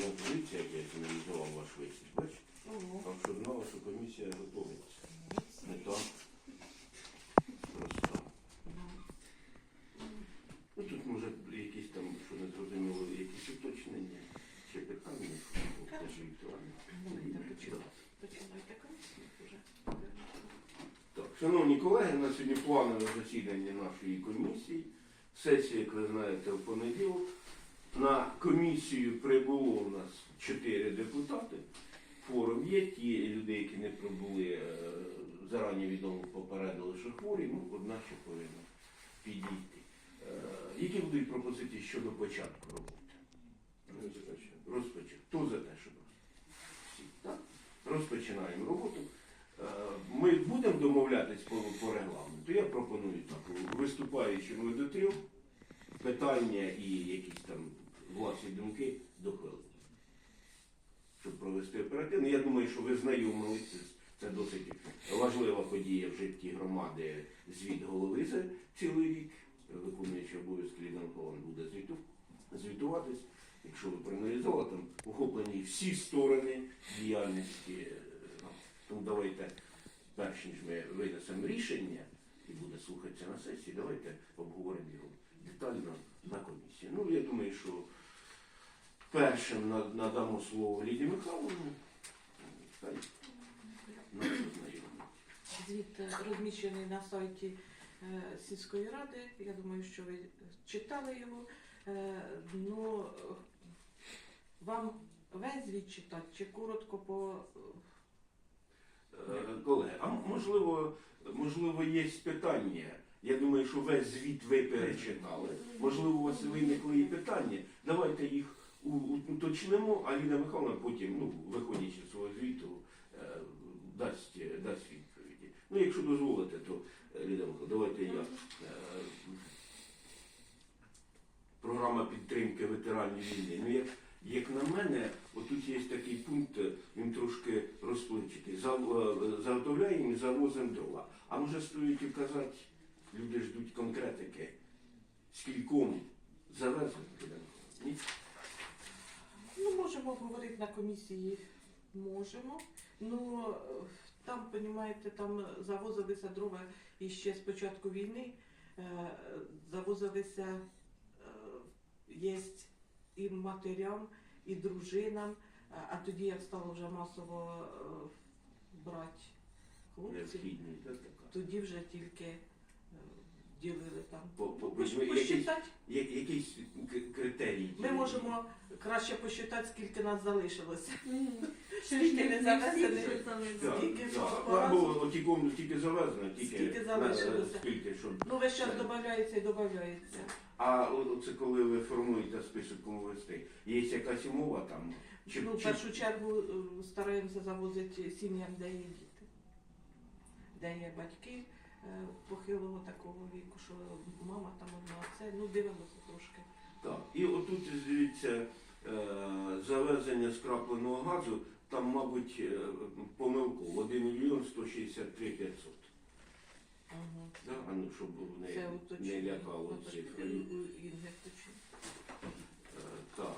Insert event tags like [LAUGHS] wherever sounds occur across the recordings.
район поліція, як я фіналізував ваш виступ, бачите? Так що знала, що комісія готується. Не так. Просто. Ну тут може якісь там, що не зрозуміло, якісь уточнення чи питання, що теж комісію вже. Так, шановні колеги, на сьогодні планове засідання нашої комісії. Сесія, як ви знаєте, в понеділок. На комісію прибуло у нас чотири депутати. Форум є, ті люди, які не прибули, е, зарані відомо попередили, що хворі, ну, одна ще повинна підійти. Е, Які будуть пропозиції щодо початку роботи? Розпочати. Хто за те, щоб всі? Так? Розпочинаємо роботу. Е, Ми будемо домовлятись по, по регламенту. Я пропоную так, виступаючим до трьох, питання і якісь там власні думки до хвилини. Щоб провести оперативно. Я думаю, що ви знайомилися. Це досить важлива подія в житті громади. Звіт голови за цілий рік. Виконуючий обов'язки Ліна Миколаївна буде звіту, звітуватись. Якщо ви проаналізували, там охоплені всі сторони діяльності. Тому давайте, перш ніж ми винесемо рішення і буде слухатися на сесії, давайте обговоримо його детально на комісії. Ну, я думаю, що першим надамо слово Ліді Михайловні. Звіт е, розміщений на сайті е, сільської ради. Я думаю, що ви читали його. Е, Ну, вам весь звіт читати чи коротко по Колеги, а можливо, можливо, є питання. Я думаю, що весь звіт ви перечитали. Можливо, у вас виникли і питання. Давайте їх уточнимо, а Ліна Михайловна потім, ну, виходячи з свого звіту, е, дасть, дасть відповіді. Ну, якщо дозволите, то е, Ліна Михайловна, давайте я. Е, Програма підтримки ветеранів війни. Ну, як, як на мене, отут є такий пункт, він трошки е, Заготовляємо і завозимо дрова. А може стоїть вказати, люди ждуть конкретики, скільком завезли. Ні? Можемо говорити на комісії, можемо. Ну, е, там, розумієте, там завозилися дрова іще з початку війни. Е, Завозилися е, є і матерям, і дружинам. А- А тоді, як стало вже масово е, брати хлопців, тоді вже тільки е, ділили там. По- по- якийсь- Посчитати. Якийсь к- критерій. Ми можемо краще посчитати, скільки нас залишилося. [LAUGHS] Скільки не там Скільки ж Ну, тільки, завезено, тільки, Скільки залишилося? щоб Ну, весь час додається і додається. А це коли ви формуєте список кому є якась умова там? Чи, ну, в першу чергу е, стараємося завозити сім'ям, де є діти, де є батьки похилого такого віку, що мама там одна, це ну дивимося трошки. Так. І отут звідси е, завезення скрапленого газу, там, мабуть, е, помилку 1 мільйон 163 500. Угу. Да? А ну, щоб не, не лякало Ну, цифрою. у- у Інги уточнення. Е, Так.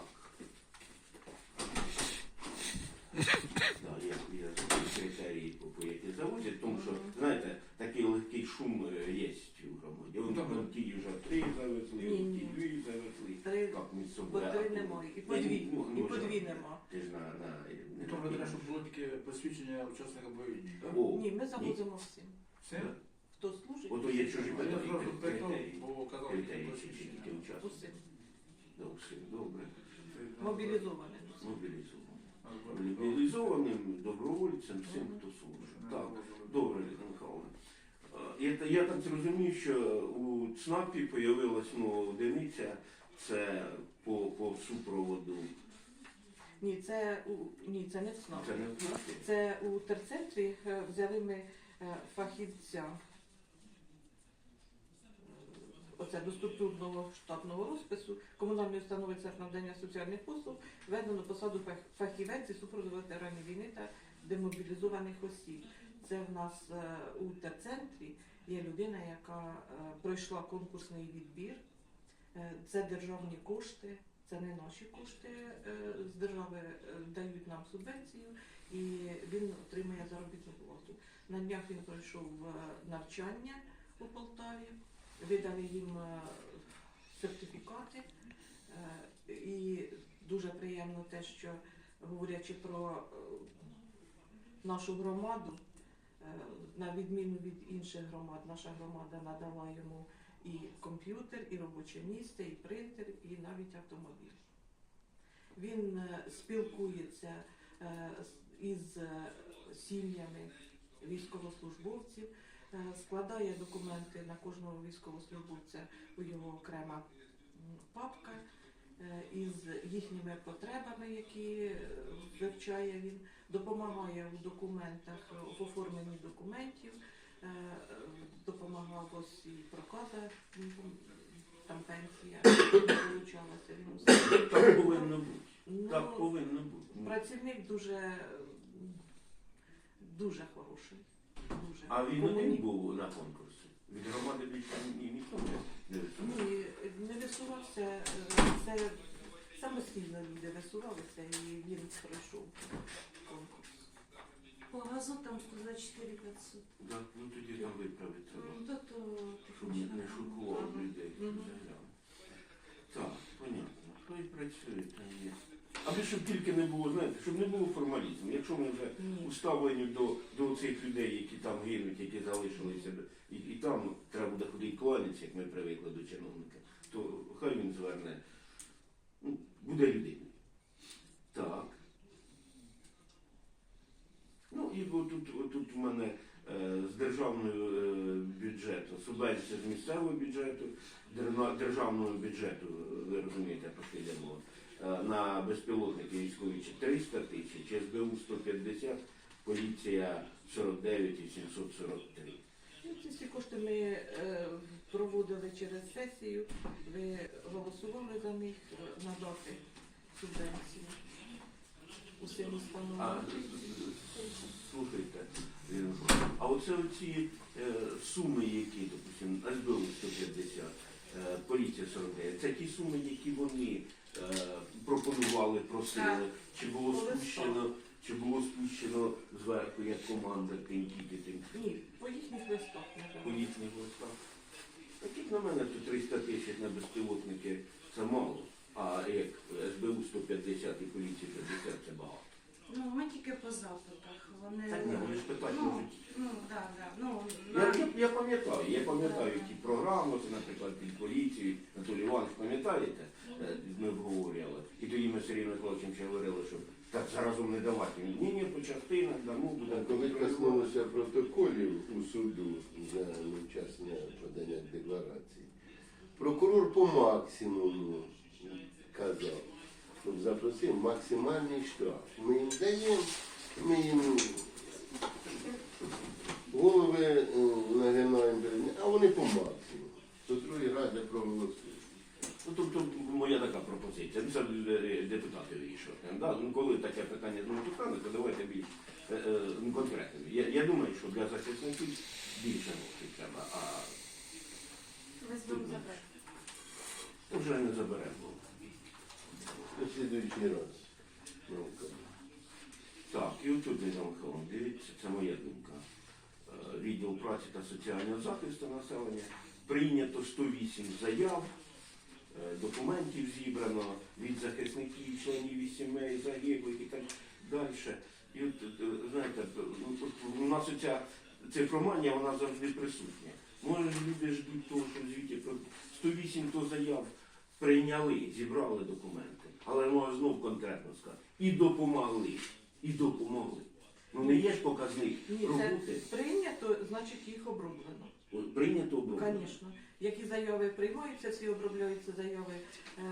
[LAUGHS] Да, я, я критерії, по, по які завозять, тому що, знаєте, такий легкий шум е, є у громаді. Вон там ті вже три завезли, Ні, ні. ті дві завезли. Три, Як між бо собою. три а то- немає. І по дві, і по дві нема. Ти ж на, на, не на- треба, щоб було тільки посвідчення учасника бойових дій. так? О, Ні, ми завозимо всім. Все? Хто служить? Ото є чужі я питання, зразу питав, критерії. бо Критерії тільки чи тільки посвідчення. учасники. Усім. Добре, добре. Мобілізовані. Мобілізовані. Мобілізованим, добровольцем, всім, хто служить. Так. Добре, Ліна. Е, Я, я так зрозумів, що у ЦНАПі з'явилась нова одиниця, це по, по супроводу. Ні, це у ні, це не в СНАПі. Це не в ЦНАПі? Це у терцентрі е, взяли ми е, фахівця. Оце до структурного штатного розпису комунальної установи Центр надання соціальних послуг введено посаду фах- фахівець і супроводу ветеранів війни та демобілізованих осіб. Це в нас е, у терцентрі є людина, яка е, пройшла конкурсний відбір. Е, Це державні кошти, це не наші кошти з держави дають нам субвенцію, і він отримує заробітну плату. На днях він пройшов навчання у Полтаві, видали їм сертифікати. І дуже приємно те, що говорячи про нашу громаду, на відміну від інших громад, наша громада надала йому і комп'ютер, і робоче місце, і принтер, і навіть автомобіль. Він е, спілкується е, із е, сім'ями військовослужбовців, е, складає документи на кожного військовослужбовця у його окрема папка е, із їхніми потребами, які е, вивчає він, допомагає в документах, е, в оформленні документів, е, е, допомагав ось і проказа, там пенсія [COUGHS] получалася. Він. Так повинно бути. Ну, Так повинно бути. Працівник дуже, дуже хороший. Дуже. А він один був на конкурсі. Від громади більше ні, ніхто не висував. Ні, не висувався. е, Це самостійно люди висувалися і він пройшов конкурс. По газу там 124 500. Да, ну тоді там виправити треба. Ну, то, то Щоб не, не шокував людей. Мгм. Так, понятно. Хто і працює, там є. Аби щоб тільки не було, знаєте, щоб не було формалізму. Якщо ми вже Ні. уставлені до, до цих людей, які там гинуть, які залишилися, і, і там треба буде ходити кланятися, як ми привикли до чиновника, то хай він зверне, ну, буде людиною. Так. Ну і отут, отут в мене е, з державного е, бюджету, субвенція з місцевого бюджету, державного бюджету, ви розумієте, про що йде мова, на безпілотники військові чи 300 тисяч, СБУ 150, поліція 49 і 743. Ну, Ці всі кошти ми е, проводили через сесію. Ви голосували за них е, надати субвенцію усім А, установам. слухайте, е, а оце оці е, суми, які, допустимо, СБУ 150, е, поліція 49, це ті суми, які вони е, пропонували, просили, чи було спущено, чи було спущено зверху як команда тим Ні, по їхніх листах по їхніх листах. Так як на мене, то 300 тисяч на безпілотники це мало, а як СБУ 150 і поліція 50 це багато. Ну, ми тільки по запитах. Вони, Так ні, вони ж питати ну, можуть. ну, да, да. Ну, Я, на... я, я пам'ятаю, я пам'ятаю ті програми, це, наприклад, під поліцією, Анатолій Іванович, пам'ятаєте, Е, ми обговорювали. І тоді ми Сергій Миколаївичем ще говорили, що так заразом не давати. Ні, ні, по частинах дамо, буде. А коли коснулося протоколів у суду за невчасне подання декларації, прокурор по максимуму казав, щоб запросив максимальний штраф. Ми їм даємо, ми їм голови е, нагинаємо, а вони по максимуму. То другий раз я проголосую. Ну, тобто моя така пропозиція. Ну, Це е, депутати вирішувати. Да? Ну, коли таке питання з депутатами, то давайте більш е, е, ну, конкретно. Я, я думаю, що для захисників більше грошей треба, а вже не заберемо. На слідуючий раз. наука. Так, і отут Михайловна, дивіться, це моя думка. Е, Відділ праці та соціального захисту населення. Прийнято 108 заяв, е, документів зібрано від захисників, членів сімей, загиблих і так далі. І от, е, знаєте, ну, у нас оця цифроманія, вона завжди присутня. Може, люди ждуть того, що в звіті про 108 то заяв прийняли, зібрали документи. Але можна знов конкретно сказати. І допомогли. І допомогли. Ну не є ж показник Ні, це роботи. прийнято, значить їх оброблено. От Прийнято оброблено. Звісно. Які заяви приймаються, всі обробляються заяви е,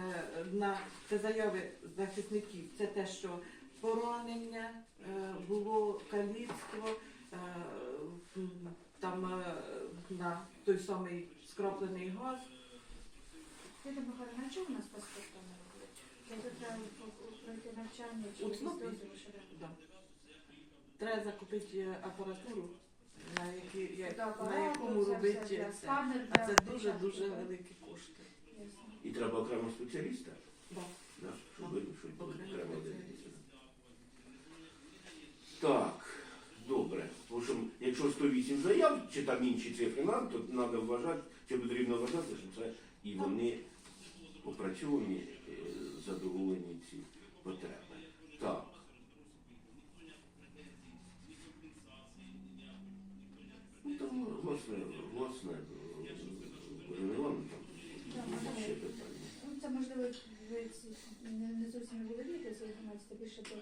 на це заяви захисників. Це те, що поранення е, було каліцтво, е, м, там е, на той самий скраплений газ. Я думаю, Галина, а чого у нас паспорта навчання чи От, ну, Да. Треба закупити е, апаратуру, на, які, я- Да, на якому робити да, це. А це дуже-дуже великі кошти. Ясно. І треба окремо спеціаліста, щоб ви- Окремо окремо Так, добре. Тому що якщо 108 заяв, чи там інші цифри нам, то треба вважати, чи потрібно вважати, що це і вони опрацьовані, е, задоволені ці потреби. Так. Ну, там, власне, власне, Івановна, Так, там ще питання. Ну, це можливо, ви не, не зовсім не володієте цією інформацією, більше до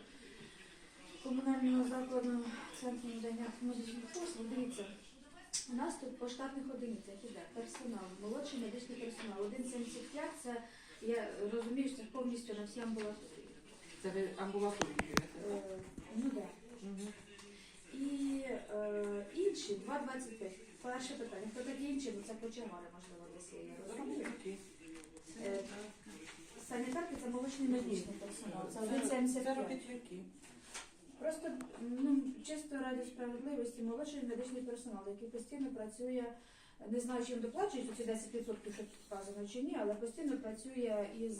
комунального закладу центру надання медичних послуг. Дивіться, у нас тут по штатних одиницях іде персонал, молодший медичний персонал. 1,75 це я розумію, що це повністю на всі амбулаторії. Це ви амбулаторію живете? Е, ну. Да. Угу. І е, інші 2,25. Перше питання. Хто такі інші? Ну це починали, можливо, десь. Я розумію. Е, Санітарки це молочний медичний персонал. Це Це 1,75. робітники. Просто ну, чисто раді справедливості молодший медичний персонал, який постійно працює, не знаю, чим доплачують ці 10%, що тут вказано чи ні, але постійно працює із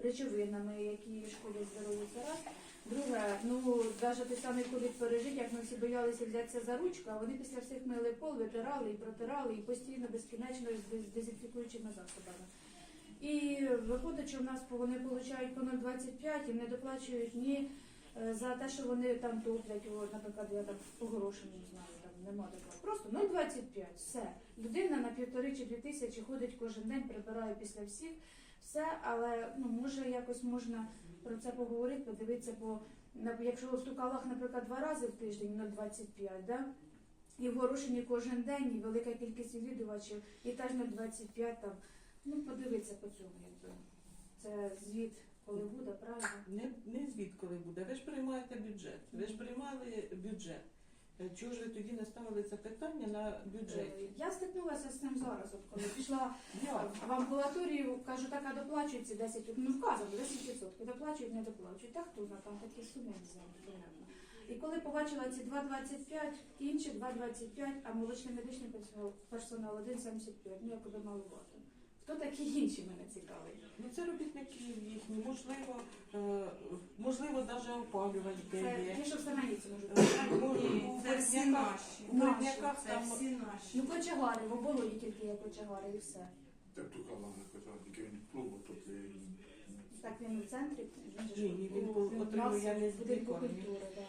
речовинами, які шкодять здоров'ю. Раз. Друге, ну навіть той самий ковід пережить, як ми всі боялися взятися за ручку, а вони після всіх мили пол, витирали і протирали, і постійно безкінечно з дезінфікуючими засобами. І виходить, що в нас вони отримують по 0,25 і не доплачують ні е, за те, що вони там топлять, наприклад, я там по грошам не знаю, нема такого. Просто 0,25, все. Людина на півтори чи дві тисячі ходить кожен день, прибирає після всіх, все, але ну може якось можна про це поговорити, подивитися, бо якщо в стукалах, наприклад, два рази в тиждень 0,25, да? і в Горошині кожен день, і велика кількість відвідувачів, і теж 0,25 там. Ну, подивитися по цьому, якби. Це звіт, коли буде, правильно? Не, не звіт, коли буде. Ви ж приймаєте бюджет. Ви ж приймали бюджет. Е, Чого ж ви тоді не ставили це питання на бюджеті? Е, Я стикнулася з цим зараз, от коли пішла в амбулаторію, кажу, так, а доплачують ці 10, ну вказано, 10%, доплачують, не доплачують. Так хто знає, там такі суми не. І коли побачила ці 2,25, інші 2,25, а молочний медичний персонал, персонал 1,75, ну якби маловато. Хто такі інші мене цікавить? Ну це робітники їхні, можливо, е, можливо, навіть опалювати де Це є. ті, що в Саманіці можуть Е, бути. може, у це всі Бердняках- наші. У Бердняках Це там всі наші. Ну, кочегари, в оболоні тільки є кочегари і все. Так ту команду казав, тільки він клубу тут і Так він в центрі, він же ж Ні, ні, він у- у отримує нас не в будинку культури, да.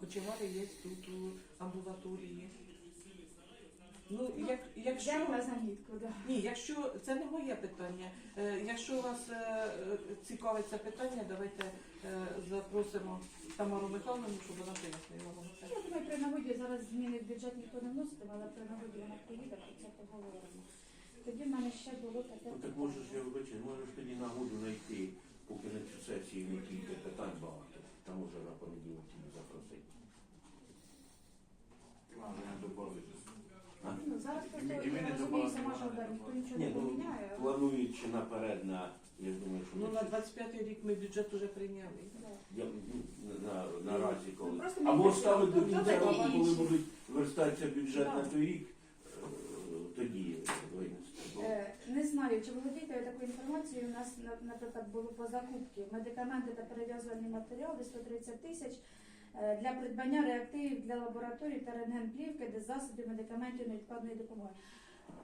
кочегари є тут у амбулаторії. Ну, як, якщо... Йдемо на замітку, да. Ні, якщо це не моє питання. Е, Якщо вас е, е, цікавить це питання, давайте е, запросимо Тамару Михайловну, щоб вона пояснила вам це. Я думаю, при нагоді зараз зміни в бюджет ніхто не вноситиме, але при нагоді вона приїде, про це поговоримо. Тоді в мене ще було таке. Ну, так можеш, я вибачаю, можеш тоді нагоду знайти, поки на цю сесію не кілька питань багато. Там може на понеділок тобі запросити. плани не додали. Ну, зараз просто і я ми не розумію добавили, сама, не ніхто нічого Ні, не ну, поміняє. але- Плануючи наперед на, я думаю, що Ну, на всі- 25 рік ми бюджет уже прийняли. Да. я, ну, на, наразі коли. Ну, просто Або мені ставити до кінця року, коли інші? будуть верстатися бюджет на той рік, е, тоді винести. Бо Е, Не знаю, чи володієте ви такою інформацією. У нас, на- наприклад, було по закупці медикаменти та перев'язувальні матеріали 130 тисяч для придбання реактивів для лабораторій та рентгенплівки, де засобів медикаментів невідкладної допомоги.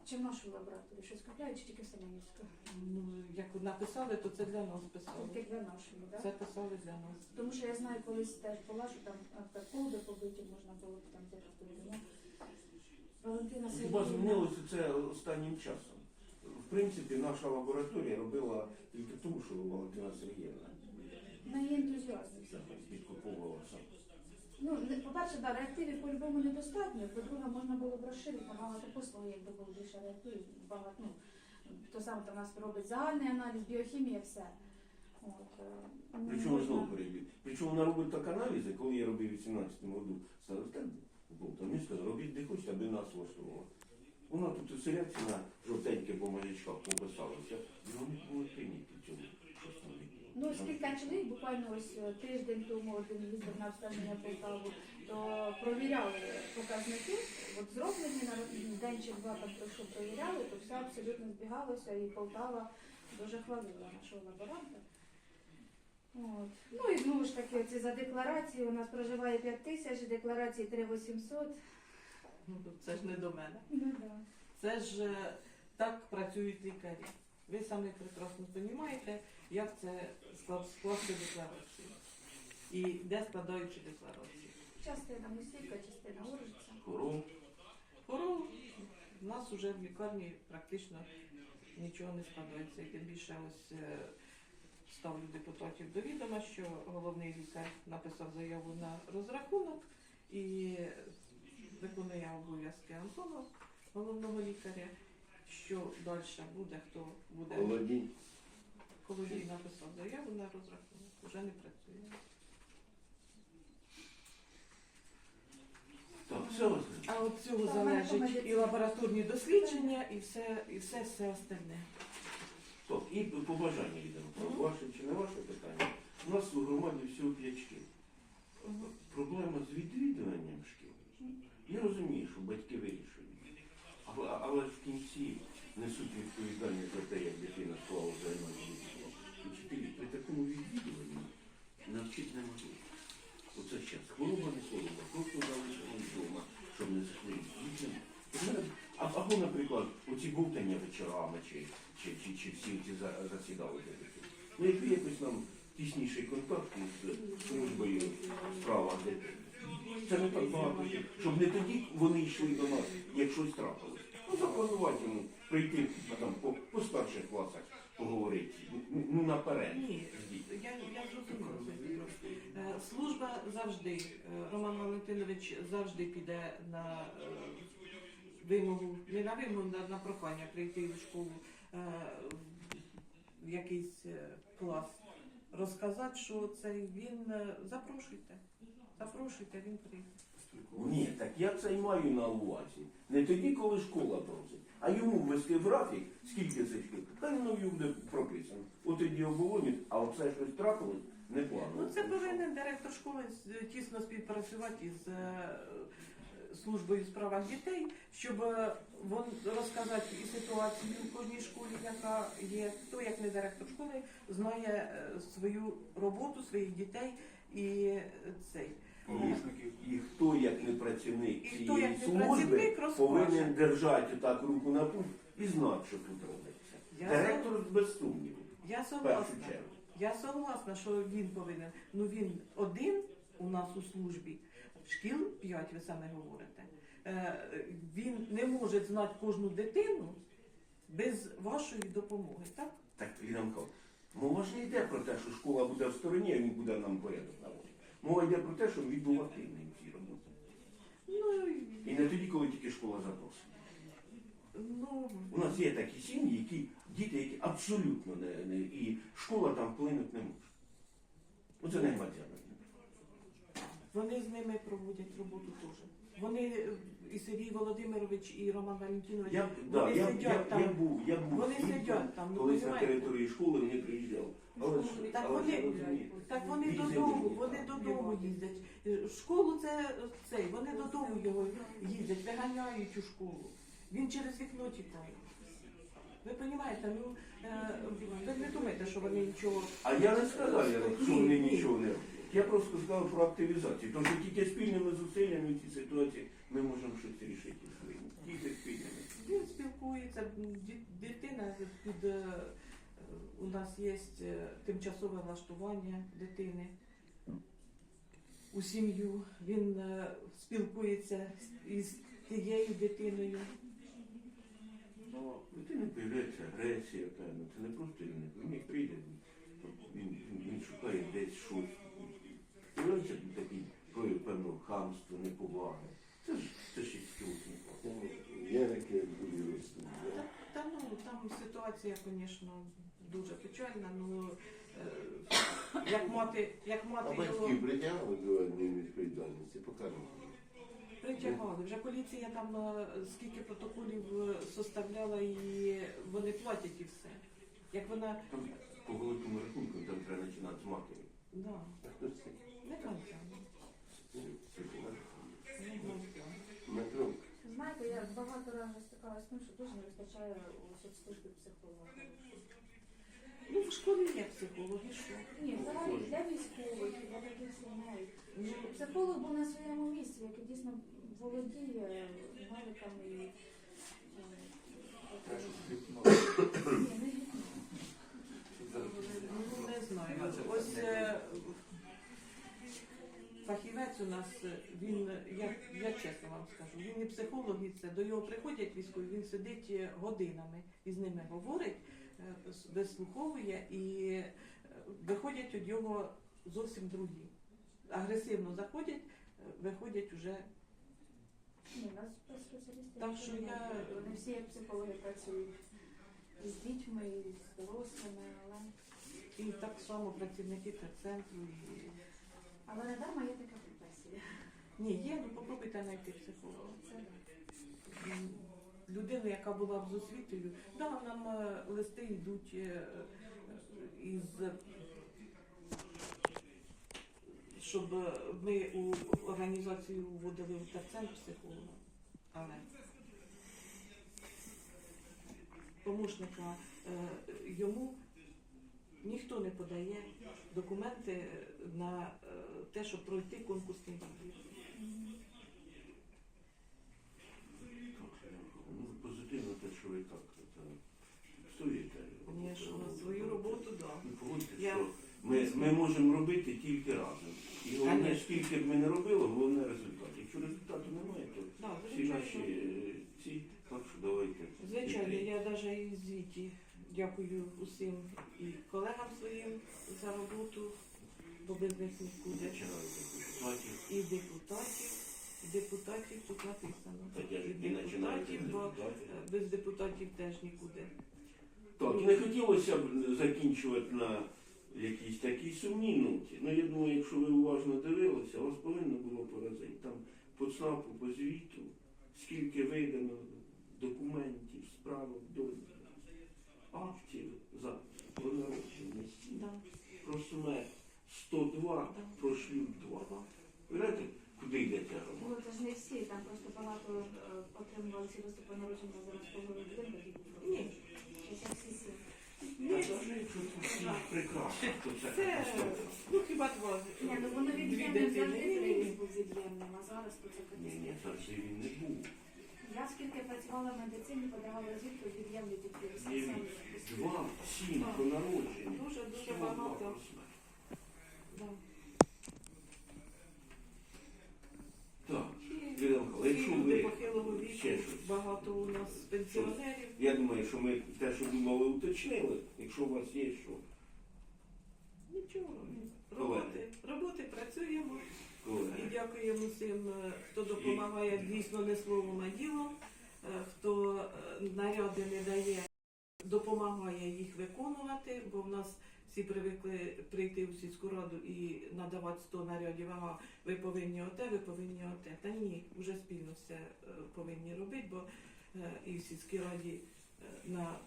Чи в нашу лабораторію щось купляють, чи тільки в Семенівську? Ну, як написали, то це для нас писали. Тільки для нашої, так? Це писали для нас. Тому що я знаю, колись теж була, що там колби побиті можна було б там в Валентина Хіба Сергіївна. змінилося це останнім часом? В принципі, наша лабораторія робила тільки тому, що Валентина Сергіївна На її ентузіазм. підкуповувалася. Ну, не- по-перше, да, реактивів по-любому недостатньо. По-друге, можна було б розширити багато послуг, якби було більше реактивів. Багато, ну, то саме там у нас робить загальний аналіз, біохімія, все. От, е, ну, Причому можна- знову перебіг. Причому вона робить так аналізи, коли я робив у 18-му році, сказав, так, там мені сказав, робіть де хочете, аби нас влаштовувало. Вона тут селяться на жовтеньке по маячках пописалася, і вони були прийняті в цьому. Ну, скільки чоловік буквально ось е, тиждень тому один їздив на обстеження Полтаву, то провіряли показники, от зроблені на день чи два там пройшов, провіряли, то все абсолютно збігалося, і Полтава дуже хвалила нашого лаборанта. От. Ну і знову ж таки, оці за декларацію у нас проживає 5 тисяч, декларації 3800. Ну, це ж не до мене. Ну, да. Це ж е, так працюють лікарі. Ви самі прекрасно розумієте, як це склад- скласти декларацію. І де складаючи декларацію. Частина мусілька, частина уржиця. Коров. Хорол в нас вже в лікарні практично нічого не складається. І тим більше ось е, ставлю депутатів до відома, що головний лікар написав заяву на розрахунок і виконує обов'язки Антона, головного лікаря. Що далі буде, хто буде. Молоді. Колодій написав заяву на розрахунок, вже не працює. Так, все. А от цього залежить і лабораторні дослідження, і все, і все, все остальне. Так, і побажання йдемо. Ваше чи не ваше питання? У нас у громаді всього п'ять шкіл. Проблема з відвідуванням шкіл. Я розумію, що батьки вирішують. Але, але ж в кінці несуть відповідальність за те, такому відвідуванні навчити не можуть. Оце зараз хвороба не хвороба, просто залишили вдома, щоб не захворіти. Дітям. Або, наприклад, оці бовтання вечорами, чи, чи, чи, чи всі ці за- засідали. Ну, якби якось нам тісніший контакт із службою справа дитини. Це не так багато, щоб не тоді вони йшли до нас, як щось трапилось. Ну, запланувати йому прийти там, по, по старших класах поговорити. Ну, Ну, наперед. Ні, я, я зрозуміла це Петро. Е, Служба завжди, е, Роман Валентинович завжди піде на е, вимогу, не на вимогу, на, на прохання прийти в школу в якийсь клас, розказати, що це він запрошуйте. Запрошуйте, він прийде. Ні, так я це й маю на увазі. Не тоді, коли школа просить, а йому ввести графік, скільки це шкіл, хай воно йому буде прописано. От тоді оболонять, а оце щось трапилось, не планово. Ну, це повинен директор школи тісно співпрацювати із е, службою у справах дітей, щоб е, вон розказати і ситуацію в кожній школі, яка є. Хто, як не директор школи, знає е, свою роботу, своїх дітей і е, цей. Порушників. І хто, як не працівник І хто, як цієї не служби, працівник, розкаже. повинен держати так руку на пульс і знати, що тут робиться. Я, Директор без сумніву, я в першу согласна. чергу. Я согласна, що він повинен. Ну він один у нас у службі. Шкіл п'ять, ви саме говорите. Е, Він не може знати кожну дитину без вашої допомоги, так? Так Іринко, мова ж не йде про те, що школа буде в стороні, а він буде нам порядок наводити. Мова йде про те, щоб він був активним в цій роботі. Ну, І не тоді, коли тільки школа запросить. ну У нас є такі сім'ї, які діти, які абсолютно не, не і школа там вплинути не може. Оце не громадяни. вони з ними проводять роботу теж. Вони е, і Сергій Володимирович, і Роман Валентинович, Я, да, вони я, сидять я, там. я був, я був Вони свідком, сидять там, ну, колись на території школи вони приїжджали. Але ж, Так але ж вони- розумієте, Так вони додому, вони додому їздять. В школу це цей, вони додому його їздять, виганяють у школу. Він через вікно тікає. Ви розумієте, ну е, ви не думаєте, що вони нічого. А я не сказав, я, що Ні, вони ні. нічого не роблять. Я просто сказав про активізацію. Тому що тільки спільними зусиллями в цій ситуації ми можемо щось рішити. Тільки спільними. Він спілкується, м, ді- дитина під е, у нас є е, тимчасове влаштування дитини у сім'ю. Він е, спілкується із тією дитиною. Ну, у дитини появляється агресія, певно. Це не просто він, він як прийде, він, він, він шукає десь щось. Появляється такий прояв певного хамства, неповаги. Це ж це ще скілки. Я таке буду. Та, та ну там ситуація, звісно, дуже печальна. Ну е, як мати, як А мати його батьків притягли до адмінвідповідальності, покажемо. притягали. Вже поліція там е, скільки протоколів е, составляла і вони платять і все. Як вона Там по великому рахунку там треба починати з матері. да, не. Метро. Знаєте, я багато разів стикалася з тим, що дуже не вистачає у соцслужбі психолога. Ну в школі є психологи, що Ні, взагалі для військовий, хіба таких сімей. Ну, Психолог був на своєму місці, який дійсно володіє навиками і е, ні, не гіпноз. Ну, не знаю. Ось е, фахівець у нас, е, він, е, я, я чесно вам скажу, він і психолог, і це. До його приходять військові, він сидить е, годинами і з ними говорить, вислуховує і е, виходять від його зовсім другі. Агресивно заходять, е, виходять уже. Ні, у нас спеціалісти. Так що я- Вони всі як психологи працюють і з дітьми, і з дорослими, але, І так само працівники терцентру. І... але не дарма є така професія. Ні, є, ну попробуйте знайти психолога. Це людину, яка була з освітою. Да, нам е, листи йдуть е, е, із щоб ми у організацію вводили в терцентр психолога. Але помощника йому ніхто не подає документи на те, щоб пройти конкурсний відбір. Ну, позитивно те, що ви так це, стоїте. Звісно, на свою роботу, да. Ну, погодьте, Я- ми, ми можемо робити тільки разом. І головне, скільки б ми не робили, головне результат. Якщо результату немає, то Да, всі наші е, ці, так що давайте. Звичайно, йти. я навіть і звіті дякую усім і колегам своїм за роботу, бо без них нікуди. І депутатів, і депутатів тут написано. Так я ж І і депутатів, бо е, без депутатів теж нікуди. Так, не хотілося б закінчувати на якійсь такій сумній ноті. Ну, я думаю, якщо ви уважно дивилися, вас повинно було поразити. Там по ЦНАПу, по звіту, скільки видано документів, справок, довідок, актів за про народження, Да, про смерть 102, Да. про шлюб 2. да. Ви знаєте, куди йде ця громада? Ну, це ж не всі, там просто багато е, отримували ці виступи народження за розповідали. Ні. Це всі сім. А навіть якщо тут всі прекрасно, це Це, ну хіба два. Ні, ну воно дві від'ємним дитини. завжди ні. був від'ємним, а зараз то це Ні, ні, завжди він не був. Я скільки працювала в медицині, подавала звідки від'ємні тільки все Два, сім про народження. Дуже дуже багато. про смерть. Да. Так, І якщо люди ви похилого ще щось. Багато у нас пенсіонерів. Я думаю, що ми те, що думали, уточнили. Якщо у вас є що, Нічого, роботи, роботи працюємо. І дякуємо всім, е, хто допомагає дійсно не словом, а ділом, е, хто е, наряди не дає, допомагає їх виконувати, бо в нас всі привикли прийти в сільську раду і надавати 100 нарядів, ага, ви повинні оте, ви повинні оте. Та ні, вже спільно все е, повинні робити, бо е, і в сільській раді е, на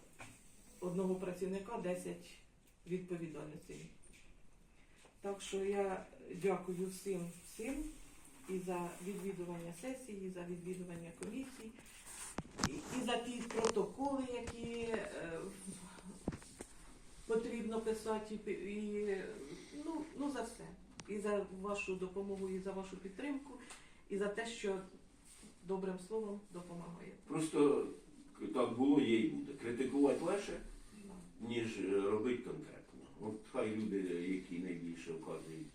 одного працівника 10 відповідальностей. Так що я дякую всім всім і за відвідування сесії, і за відвідування комісій, і, і за ті протоколи, які потрібно писати, і, ну, ну за все. І за вашу допомогу, і за вашу підтримку, і за те, що добрим словом допомагає. Просто так було, є і буде. Критикувати легше, ніж е, робити конкретно. От хай люди, які найбільше вказують,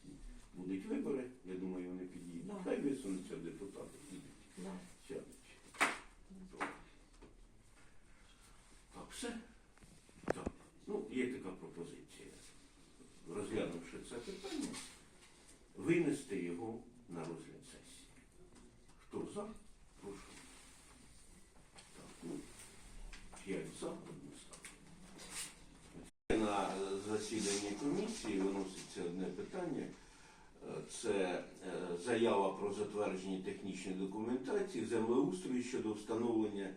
будуть вибори, я думаю, вони підійдуть. Да. Хай висунуться депутати, підуть, Да. сядуть. Так, все? Ну, є така пропозиція. Розглянувши це питання, винести його на розгляд сесії. Хто за? Прошу. Так, ну, п'ять за одноставно. На засіданні комісії виноситься одне питання. Е, Це е, заява про затвердження технічної документації землеустрою щодо встановлення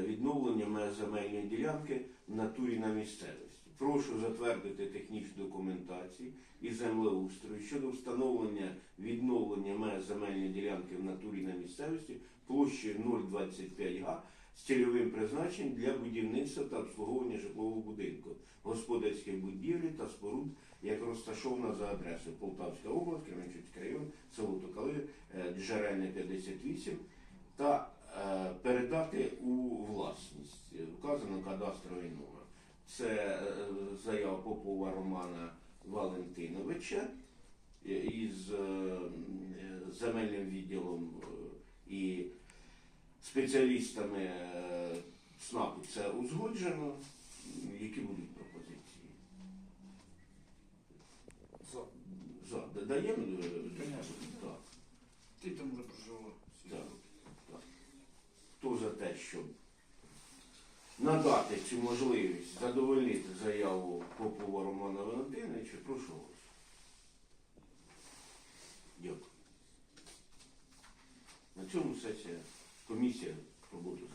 відновлення меж земельної ділянки в натурі на місцевості. Прошу затвердити технічну документацію і землеустрою щодо встановлення відновлення меж земельної ділянки в натурі на місцевості площею 0,25 га з цільовим призначенням для будівництва та обслуговування житлового будинку, господарських будівлі та споруд як розташована за адресою Полтавська область, Кременчуцький район, село Токали, е, Джерельне 58, та е, передати у власність. Е, Вказано кадастровий номер. Це е, заява Попова Романа Валентиновича е, із е, земельним відділом і спеціалістами СНАПу це узгоджено. Які будуть пропозиції? За. За. Даємо? Так. Ти там вже проживав. Так. Хто за те, щоб надати цю можливість задовольнити заяву Попова Романа Валентиновича, прошу вас. Дякую. На цьому сесія комісія роботу.